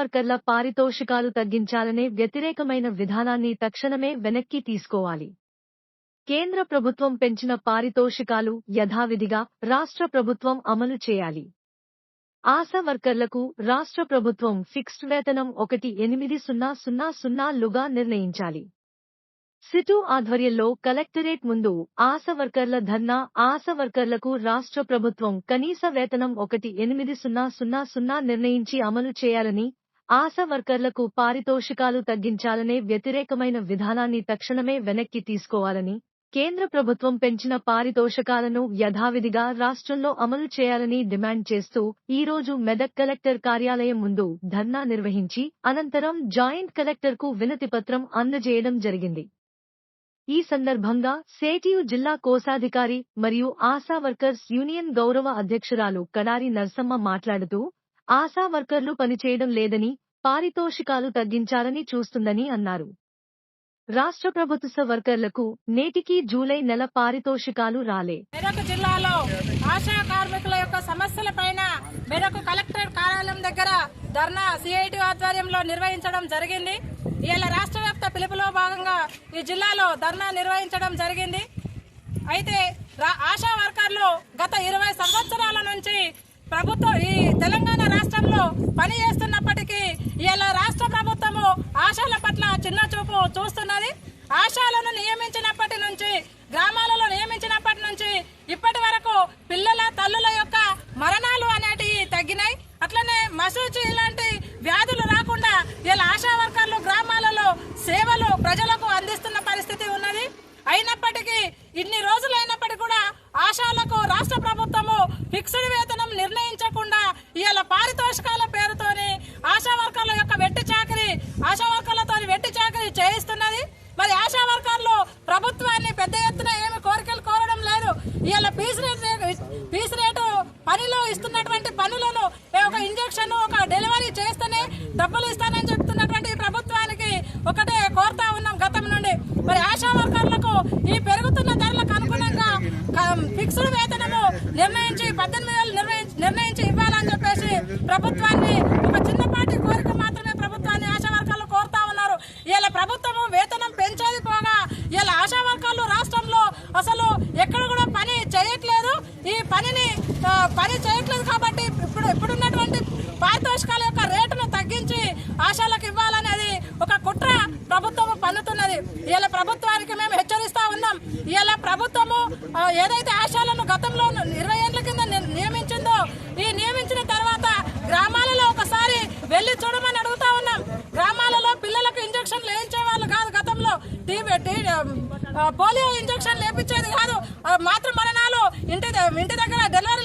వర్కర్ల పారితోషికాలు తగ్గించాలనే వ్యతిరేకమైన విధానాన్ని తక్షణమే వెనక్కి తీసుకోవాలి. కేంద్ర ప్రభుత్వం పెంచిన పారితోషికాలు యథావిధిగా రాష్ట్ర ప్రభుత్వం అమలు చేయాలి. ఆశా వర్కర్లకు రాష్ట్ర ప్రభుత్వం ఫిక్స్డ్ వేతనం ఒకటి ఎనిమిది సున్నా సున్నా సున్నాలుగా నిర్ణయించాలి. సిటు ఆధ్వర్యంలో కలెక్టరేట్ ముందు ఆశా వర్కర్ల ధర్నా ఆశా వర్కర్లకు రాష్ట్ర ప్రభుత్వం కనీస వేతనం ఒకటి ఎనిమిది సున్నా సున్నా సున్నా నిర్ణయించి అమలు చేయాలని ఆశా వర్కర్లకు పారితోషికాలు తగ్గించాలనే వ్యతిరేకమైన విధానాన్ని తక్షణమే వెనక్కి తీసుకోవాలని కేంద్ర ప్రభుత్వం పెంచిన పారితోషకాలను యథావిధిగా రాష్ట్రంలో అమలు చేయాలని డిమాండ్ చేస్తూ ఈ రోజు మెదక్ కలెక్టర్ కార్యాలయం ముందు ధర్నా నిర్వహించి అనంతరం జాయింట్ కలెక్టర్కు వినతిపత్రం అందజేయడం జరిగింది. ఈ సందర్భంగా సేటియు జిల్లా కోశాధికారి మరియు ఆశా వర్కర్స్ యూనియన్ గౌరవ అధ్యక్షురాలు కడారి నర్సమ్మ మాట్లాడుతూ ఆశా వర్కర్లు పనిచేయడం లేదని పారితోషికాలు తగ్గించాలని చూస్తుందని అన్నారు. రాష్ట్ర ప్రభుత్వ వర్కర్లకు నేటికి జూలై నెల పారితోషికాలు రాలే. మెదక్ జిల్లాలో ఆశా కార్మికుల యొక్క సమస్యల పైన మెదక్ కలెక్టర్ కార్యాలయం దగ్గర ధర్నా సిఐటి ఆధ్వర్యంలో నిర్వహించడం జరిగింది. ఇవాళ రాష్ట్ర వ్యాప్త పిలుపులో భాగంగా ఈ జిల్లాలో ధర్నా నిర్వహించడం జరిగింది. అయితే రా- ఆశా వర్కర్లు గత ఇరవై సంవత్సరాల నుంచి ప్రభుత్వం ఈ తెలంగాణ రాష్ట్రంలో పని చేస్తున్నప్పటికీ ఇలా రాష్ట్ర ప్రభుత్వము ఆశాల పట్ల చిన్న చూపు చూస్తున్నది. ఆశాలను నియమించిన నుంచి గ్రామాలలో నియమించినప్పటి నుంచి ఇప్పటి వరకు పిల్లల తల్లుల యొక్క మరణాలు అనేటివి తగ్గినాయి అట్లనే మసూచి ఇలాంటి వ్యాధులు రాకుండా ఇలా ఆశా వర్కర్లు గ్రామాలలో సేవలు ప్రజలకు అందిస్తున్న పరిస్థితి ఉన్నది అయినప్పటికీ ఇన్ని రోజులు అయినప్పటికీ కూడా ఆశాలకు రాష్ట్ర ప్రభుత్వము ఫిక్స్డ్ వేతనం నిర్ణయించకుండా ఇవాళ పారితోషికాల పేరుతోని ఆశా వర్కర్ల యొక్క వెట్టి చాకరీ ఆశా వర్కర్లతో వెట్టి చాకరీ చేయిస్తున్నది. మరి ఆశా వర్కర్లు ప్రభుత్వాన్ని పెద్ద ఎత్తున ఏమి కోరికలు కోరడం లేదు. ఇవాళ పీస్ రేటు పీస్ రేటు పనిలో ఇస్తున్నటువంటి పనులను ఒక ఇంజక్షన్ ఒక డెలివరీ చేస్తేనే డబ్బులు ఇస్తానని చెప్తున్నటువంటి ప్రభుత్వానికి ఒకటే కోరుతా ఉన్నాం గతం నుండి. మరి ఆశా వర్కర్లకు ఈ పెరుగుతున్న ధరలకు అనుగుణంగా ఫిక్స్డ్ వేతనము నిర్ణయించి పద్దెనిమిది వేలు నిర్ణయించి ఇవ్వాలని చెప్పేసి ప్రభుత్వాన్ని ఒక చిన్నపాటి కోరిక మాత్రమే ప్రభుత్వాన్ని ఆశా వర్కర్లు కోరుతా ఉన్నారు ఇలా ప్రభుత్వము వేతనం పెంచేది పోగా ఇలా ఆశా వర్కర్లు రాష్ట్రంలో అసలు ఎక్కడ కూడా పని చేయట్లేదు ఈ పనిని ఆ, చేయట్లేదు కాబట్టి ఇప్పుడు ఇప్పుడున్నటువంటి పారితోషికాల యొక్క రేటును తగ్గించి ఆశాలకు ఇవ్వాలనేది ఒక కుట్ర ప్రభుత్వము పన్నుతున్నది. ఇలా ప్రభుత్వానికి మేము హెచ్చరిస్తా ఉన్నాం. ఇలా ప్రభుత్వము ఏదైతే ఆశాలను గతంలో ఇరవై ఏళ్ళ కింద నియమించిందో ఈ నియమించిన తర్వాత గ్రామాలలో ఒకసారి వెళ్ళి చూడమని అడుగుతా ఉన్నాం. గ్రామాలలో పిల్లలకు ఇంజక్షన్లు వేయించే వాళ్ళు కాదు గతంలో. టీబీ పోలియో ఇంజక్షన్లు లేపించేది కాదు. మాతృ మరణాలు ఇంటి ఇంటి దగ్గర డెలివరీ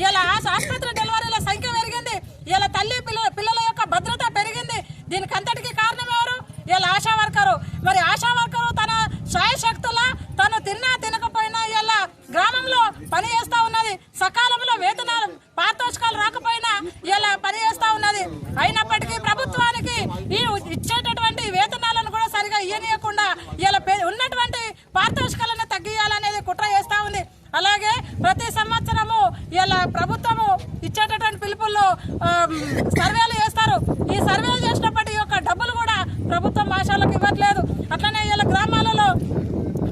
ఇలా ఆసుపత్రి డెలివరీల సంఖ్య పెరిగింది. ఇలా తల్లి పిల్లల పిల్లల యొక్క భద్రత పెరిగింది. దీనికి అంతటికి కారణం ఎవరు? ఇలా ఆశా వర్కరు. మరి ఆశా వర్కరు తన శాయశక్తుల తను తిన్నా తినకపోయినా ఇలా గ్రామంలో పని చేస్తా ఉన్నది. సకాలంలో వేతనాలు పారితోషికాలు రాకపోయినా ఇలా పని చేస్తా ఉన్నది. అయినప్పటికీ ప్రభుత్వానికి ఈ ఇచ్చేటటువంటి వేతనాలను కూడా సరిగా ఇయ్యనీయకుండా ఇలా ఉన్నటువంటి పారితోషికాలను తగ్గియాలనేది కుట్ర చేస్తా ఉంది అలాగే ప్రతి సంవత్సరము ఇలా ప్రభుత్వము ఇచ్చేటటువంటి పిలుపుల్లో ఆమ్, సర్వేలు చేస్తారు. ఈ సర్వేలు చేసినప్పటి యొక్క డబ్బులు కూడా ప్రభుత్వం ఆశాలకు ఇవ్వట్లేదు. అట్లనే ఇలా గ్రామాలలో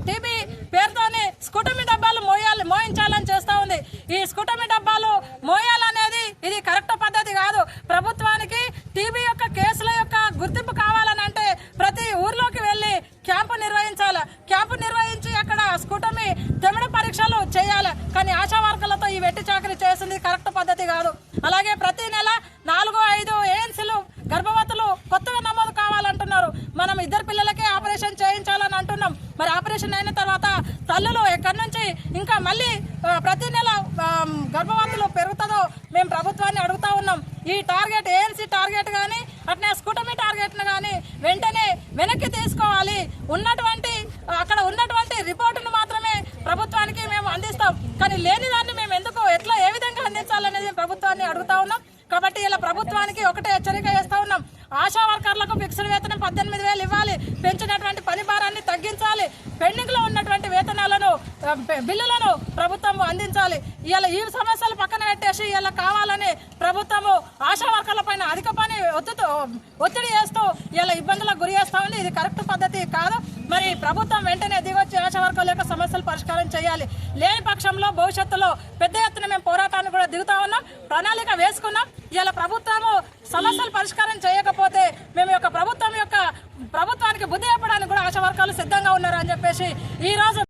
టీబీ పేరుతోని స్కూటమి డబ్బాలు మోయాలి మోయించాలని చేస్తూ ఉంది. ఈ స్కూటమి డబ్బాలు మోయాలనేది ఇది కరెక్ట్ పద్ధతి కాదు. ప్రభుత్వానికి టీబీ యొక్క కేసుల యొక్క గుర్తింపు కావాలని అంటే ప్రతి ఊర్లోకి వెళ్ళి క్యాంపు నిర్వహించాలి. క్యాంపు నిర్వహించి అక్కడ స్కూటమి తెమిడ పరీక్షలు చేయాలి. కానీ ఆశా వర్కర్లతో ఈ వెట్టి చాకరీ చేసింది కరెక్ట్ పద్ధతి కాదు. మరి ఆపరేషన్ అయిన తర్వాత తల్లులు ఎక్కడి నుంచి ఇంకా మళ్ళీ ప్రతి నెల గర్భవంతులు పెరుగుతుందో మేము ప్రభుత్వాన్ని అడుగుతా ఉన్నాం. ఈ టార్గెట్ ఏఎన్సీ టార్గెట్ కానీ అట్నే స్కూటమి టార్గెట్ను కానీ వెంటనే వెనక్కి తీసుకోవాలి. ఉన్నటువంటి అక్కడ ఉన్నటువంటి రిపోర్టును మాత్రమే ప్రభుత్వానికి మేము అందిస్తాం. కానీ లేని దాన్ని మేము ఎందుకు ఎట్లా ఏ విధంగా అందించాలనేది ప్రభుత్వాన్ని అడుగుతా ఉన్నాం. కాబట్టి ఇలా ప్రభుత్వానికి ఒకటే హెచ్చరిక చేస్తూ ఉన్నాం. ఆశా వర్కర్లకు ఫిక్స్డ్ వేతనం పద్దెనిమిది వేలు ఇవ్వాలి. పెంచు పెండింగ్లో పెండింగ్లో ఉన్నటువంటి వేతనాలను బిల్లులను ప్రభుత్వం అందించాలి. ఇలా ఈ సమస్యలు పక్కన పెట్టేసి ఇలా కావాలని ప్రభుత్వము ఆశా వర్కర్ల పైన అధిక పని ఒత్తితో ఒత్తిడి చేస్తూ ఇలా ఇబ్బందులకు గురి చేస్తా ఉంది ఇది కరెక్ట్ పద్ధతి కాదు. మరి ప్రభుత్వం వెంటనే దిగొచ్చి ఆశా వర్గాల యొక్క సమస్యలు పరిష్కారం చేయాలి. లేని పక్షంలో భవిష్యత్తులో పెద్ద ఎత్తున మేము పోరాటాన్ని కూడా దిగుతా ఉన్నాం ప్రణాళిక వేసుకున్నాం. ఇలా ప్రభుత్వము సమస్యలు పరిష్కారం చేయకపోతే మేము యొక్క ప్రభుత్వం యొక్క ప్రభుత్వానికి బుద్ధి చెప్పడానికి కూడా ఆశా వర్గాలు సిద్ధంగా ఉన్నారు అని చెప్పేసి ఈ రోజు